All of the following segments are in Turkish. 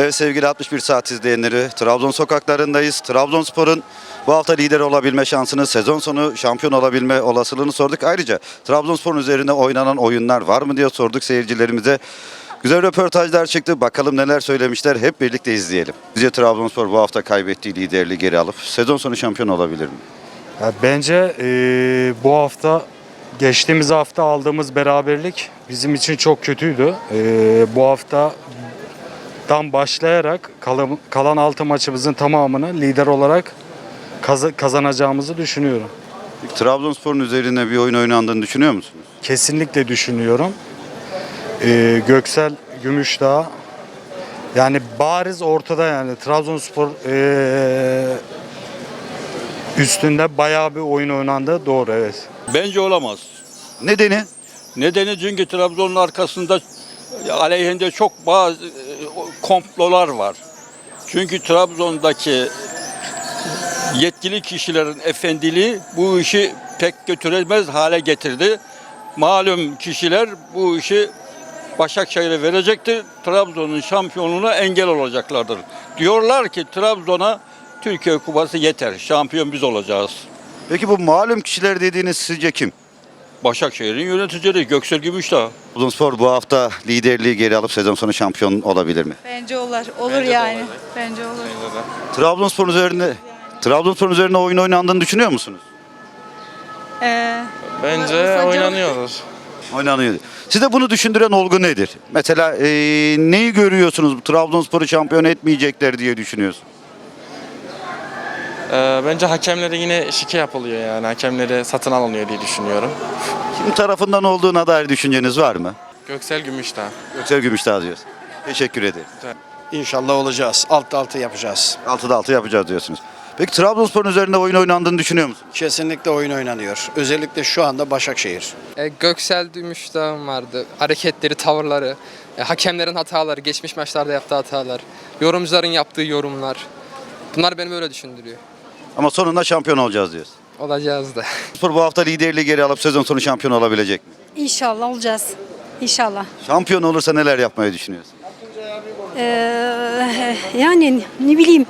Evet sevgili 61 saat izleyenleri Trabzon sokaklarındayız. Trabzonspor'un bu hafta lider olabilme şansını, sezon sonu şampiyon olabilme olasılığını sorduk. Ayrıca Trabzonspor'un üzerine oynanan oyunlar var mı diye sorduk seyircilerimize. Güzel röportajlar çıktı. Bakalım neler söylemişler. Hep birlikte izleyelim. Sizce Trabzonspor bu hafta kaybettiği liderliği geri alıp sezon sonu şampiyon olabilir mi? Ya bence eee, bu hafta geçtiğimiz hafta aldığımız beraberlik bizim için çok kötüydü. Eee, bu haftadan başlayarak kalan, kalan 6 maçımızın tamamını lider olarak kazanacağımızı düşünüyorum. Trabzonspor'un üzerine bir oyun oynandığını düşünüyor musunuz? Kesinlikle düşünüyorum. Eee, Göksel Gümüşdağ yani bariz ortada yani Trabzonspor eee, üstünde bayağı bir oyun oynandı doğru evet. Bence olamaz. Nedeni? Nedeni çünkü Trabzon'un arkasında aleyhinde çok bazı komplolar var. Çünkü Trabzon'daki yetkili kişilerin efendiliği bu işi pek götüremez hale getirdi. Malum kişiler bu işi Başakşehir'e verecektir. Trabzon'un şampiyonluğuna engel olacaklardır. Diyorlar ki Trabzon'a Türkiye Kupası yeter. Şampiyon biz olacağız. Peki bu malum kişiler dediğiniz sizce kim? Başakşehir'in yöneticileri Göksel Gümüşdağ. Trabzonspor bu hafta liderliği geri alıp sezon sonu şampiyon olabilir mi? Bence olur. Olur yani. Bence olur. Trabzonspor üzerinde Trabzonspor üzerine oyun oynandığını düşünüyor musunuz? Ee, Bence Urfa oynanıyordur. Oynanıyor. Size bunu düşündüren olgu nedir? Mesela eee, neyi görüyorsunuz? Trabzonspor'u şampiyon etmeyecekler diye düşünüyorsun. Ee, bence hakemlere yine şike yapılıyor yani. Hakemleri satın alınıyor diye düşünüyorum. Kim tarafından olduğuna dair düşünceniz var mı? Göksel Gümüşdağ. Göksel Gümüşdağ diyorsun. Teşekkür ederim. İnşallah olacağız. Alt altı yapacağız. 6'da 6 yapacağız diyorsunuz. Peki Trabzonspor'un üzerinde oyun oynandığını düşünüyor musunuz? Kesinlikle oyun oynanıyor. Özellikle şu anda Başakşehir. E, Göksel Gümüşdağ'ın vardı. Hareketleri, tavırları, e, hakemlerin hataları, geçmiş maçlarda yaptığı hatalar, yorumcuların yaptığı yorumlar. Bunlar beni böyle düşündürüyor. Ama sonunda şampiyon olacağız diyorsun. Olacağız da. Spor bu hafta liderliği geri alıp sezon sonu şampiyon olabilecek mi? İnşallah olacağız. İnşallah. Şampiyon olursa neler yapmayı düşünüyorsun? Ee, yani ne bileyim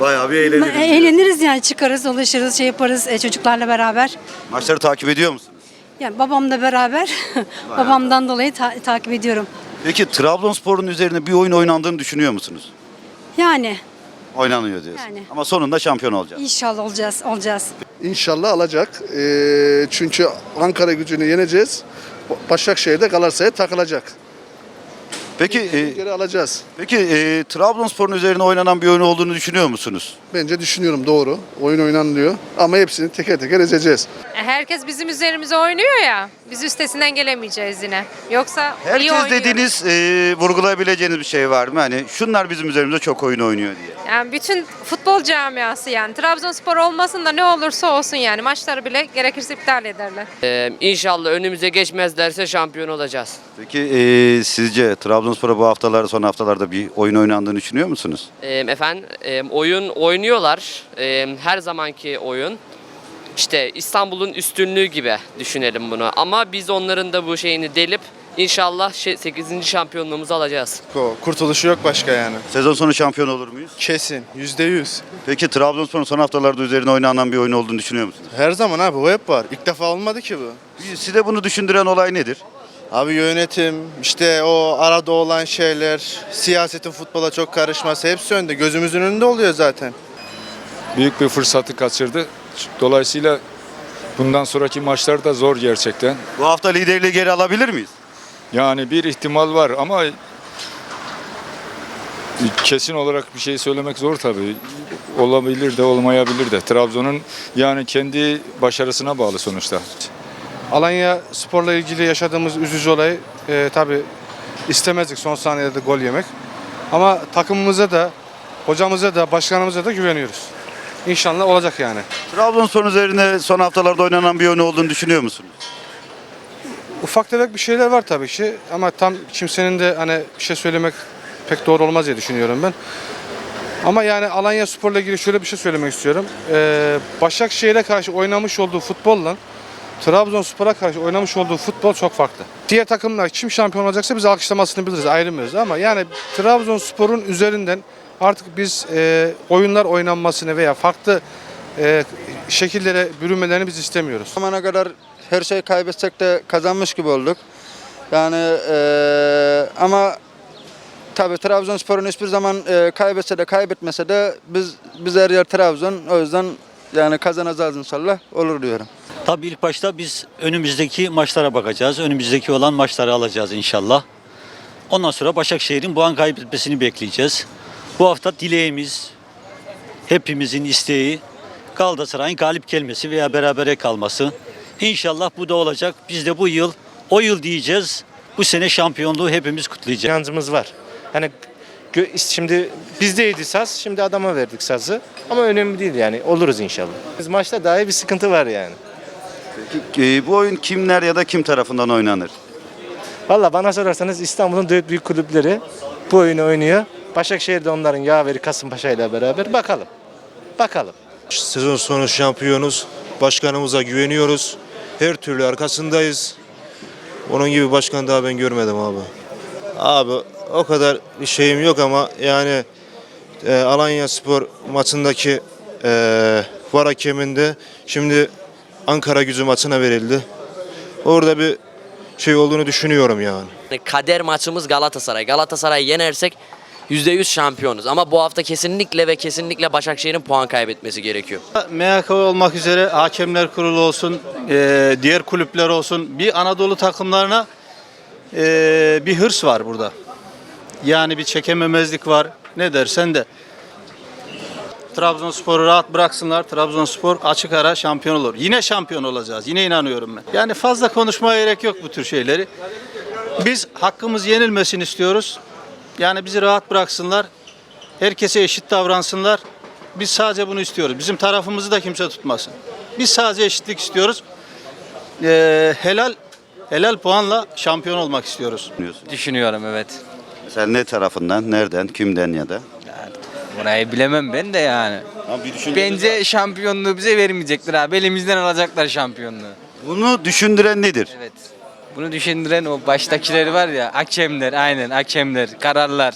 Bayağı bir eğleniriz. eğleniriz yani çıkarız dolaşırız şey yaparız e, çocuklarla beraber. Maçları takip ediyor musunuz? Yani babamla beraber babamdan dolayı ta- takip ediyorum. Peki Trabzonspor'un üzerine bir oyun oynandığını düşünüyor musunuz? Yani Oynanıyor diyorsun. Yani. Ama sonunda şampiyon olacağız. inşallah olacağız olacağız. İnşallah alacak. Ee, çünkü Ankara gücünü yeneceğiz. Başakşehir'de Galatasaray'a takılacak. Peki e, Geri alacağız. peki e, Trabzonspor'un üzerine oynanan bir oyun olduğunu düşünüyor musunuz? Bence düşünüyorum doğru. Oyun oynanılıyor. Ama hepsini teker teker ezeceğiz. Herkes bizim üzerimize oynuyor ya. Biz üstesinden gelemeyeceğiz yine. Yoksa iyi Herkes oynuyor. dediğiniz e, vurgulayabileceğiniz bir şey var mı? Hani şunlar bizim üzerimizde çok oyun oynuyor diye. Yani bütün futbol camiası yani. Trabzonspor olmasın da ne olursa olsun yani. Maçları bile gerekirse iptal ederler. İnşallah önümüze geçmezlerse şampiyon olacağız. Peki e, sizce Trabzonspor'a bu haftalarda son haftalarda bir oyun oynandığını düşünüyor musunuz? Ee, efendim e, oyun oynuyorlar. Ee, her zamanki oyun. İşte İstanbul'un üstünlüğü gibi düşünelim bunu. Ama biz onların da bu şeyini delip inşallah 8. şampiyonluğumuzu alacağız. Kurtuluşu yok başka yani. Sezon sonu şampiyon olur muyuz? Kesin. Yüzde yüz. Peki Trabzonspor'un son haftalarda üzerine oynanan bir oyun olduğunu düşünüyor musunuz? Her zaman abi o hep var. İlk defa olmadı ki bu. Size bunu düşündüren olay nedir? Abi yönetim, işte o arada olan şeyler, siyasetin futbola çok karışması hepsi önde. Gözümüzün önünde oluyor zaten. büyük bir fırsatı kaçırdı. Dolayısıyla bundan sonraki maçlar da zor gerçekten. Bu hafta liderliği geri alabilir miyiz? Yani bir ihtimal var ama kesin olarak bir şey söylemek zor tabii. Olabilir de olmayabilir de. Trabzon'un yani kendi başarısına bağlı sonuçta. Alanya sporla ilgili yaşadığımız üzücü olay e, tabi istemezdik son saniyede gol yemek. Ama takımımıza da, hocamıza da, başkanımıza da güveniyoruz. İnşallah olacak yani. Trabzonspor'un üzerine son haftalarda oynanan bir oyun olduğunu düşünüyor musunuz? Ufak tefek bir şeyler var tabii ki ama tam kimsenin de hani bir şey söylemek pek doğru olmaz diye düşünüyorum ben. Ama yani Alanya Spor'la ilgili şöyle bir şey söylemek istiyorum. Ee, Başakşehir'e karşı oynamış olduğu futbolla Trabzonspor'a karşı oynamış olduğu futbol çok farklı. Diğer takımlar kim şampiyon olacaksa biz alkışlamasını biliriz, ayrılmıyoruz ama yani Trabzonspor'un üzerinden artık biz e, oyunlar oynanmasını veya farklı e, şekillere bürünmelerini biz istemiyoruz. zamana kadar her şey kaybetsek de kazanmış gibi olduk. Yani eee, ama tabii Trabzonspor'un hiçbir zaman eee, kaybetse de kaybetmese de biz biz her yer Trabzon. O yüzden yani kazanacağız inşallah. Olur diyorum. Tabii ilk başta biz önümüzdeki maçlara bakacağız. Önümüzdeki olan maçları alacağız inşallah. Ondan sonra Başakşehir'in puan kaybetmesini bekleyeceğiz. Bu hafta dileğimiz, hepimizin isteği Galatasaray'ın galip gelmesi veya berabere kalması. İnşallah bu da olacak. Biz de bu yıl, o yıl diyeceğiz. Bu sene şampiyonluğu hepimiz kutlayacağız. inancımız var. Hani gö- şimdi bizdeydi saz, şimdi adama verdik sazı. Ama önemli değil yani. Oluruz inşallah. Biz maçta dahi bir sıkıntı var yani. Ee, bu oyun kimler ya da kim tarafından oynanır? Valla bana sorarsanız İstanbul'un dört büyük kulüpleri bu oyunu oynuyor. Başakşehir de onların yaveri Kasımpaşa ile beraber. Bakalım. Bakalım. Sezon sonu şampiyonuz. Başkanımıza güveniyoruz. Her türlü arkasındayız. Onun gibi başkan daha ben görmedim abi. Abi o kadar bir şeyim yok ama yani e, Alanya Spor maçındaki e, var hakeminde şimdi Ankara gücü maçına verildi. Orada bir şey olduğunu düşünüyorum yani. Kader maçımız Galatasaray. Galatasaray'ı yenersek %100 şampiyonuz. Ama bu hafta kesinlikle ve kesinlikle Başakşehir'in puan kaybetmesi gerekiyor. MHK olmak üzere hakemler kurulu olsun, e, diğer kulüpler olsun. Bir Anadolu takımlarına e, bir hırs var burada. Yani bir çekememezlik var. Ne dersen de. Trabzonspor'u rahat bıraksınlar. Trabzonspor açık ara şampiyon olur. Yine şampiyon olacağız. Yine inanıyorum ben. Yani fazla konuşmaya gerek yok bu tür şeyleri. Biz hakkımız yenilmesini istiyoruz. Yani bizi rahat bıraksınlar. Herkese eşit davransınlar. Biz sadece bunu istiyoruz. Bizim tarafımızı da kimse tutmasın. Biz sadece eşitlik istiyoruz. Ee, helal helal puanla şampiyon olmak istiyoruz. Düşünüyorum evet. Sen ne tarafından, nereden, kimden ya da? Burayı bilemem ben de yani. Bence şampiyonluğu bize vermeyecekler abi. Elimizden alacaklar şampiyonluğu. Bunu düşündüren nedir? Evet. Bunu düşündüren o baştakileri var ya, hakemler, aynen hakemler, kararlar.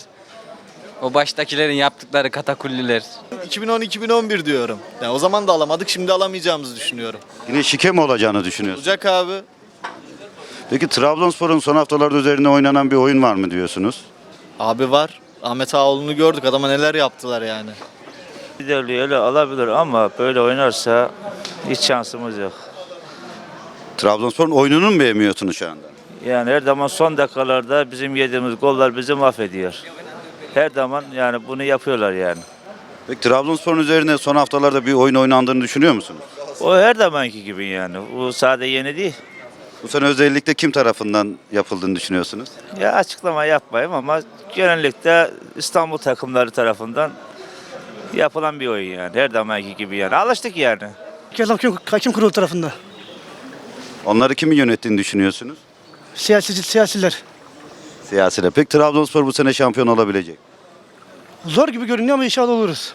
O baştakilerin yaptıkları katakulliler. 2010-2011 diyorum. Yani o zaman da alamadık şimdi alamayacağımızı düşünüyorum. Yine şike mi olacağını düşünüyorsun? Olacak abi. Peki Trabzonspor'un son haftalarda üzerine oynanan bir oyun var mı diyorsunuz? Abi var. Ahmet Ağoğlu'nu gördük. Adama neler yaptılar yani. Liderliği öyle alabilir ama böyle oynarsa hiç şansımız yok. Trabzonspor'un oyununu mu beğenmiyorsunuz şu anda? Yani her zaman son dakikalarda bizim yediğimiz goller bizi mahvediyor. Her zaman yani bunu yapıyorlar yani. Peki Trabzonspor'un üzerine son haftalarda bir oyun oynandığını düşünüyor musunuz? O her zamanki gibi yani. Bu sade yeni değil. Bu sene özellikle kim tarafından yapıldığını düşünüyorsunuz? Ya açıklama yapmayayım ama genellikle İstanbul takımları tarafından yapılan bir oyun yani. Her zamanki gibi yani. Alıştık yani. Hakem kurulu tarafında. Onları kimin yönettiğini düşünüyorsunuz? Siyasi, siyasiler. Siyasiler. Peki Trabzonspor bu sene şampiyon olabilecek. Zor gibi görünüyor ama inşallah oluruz.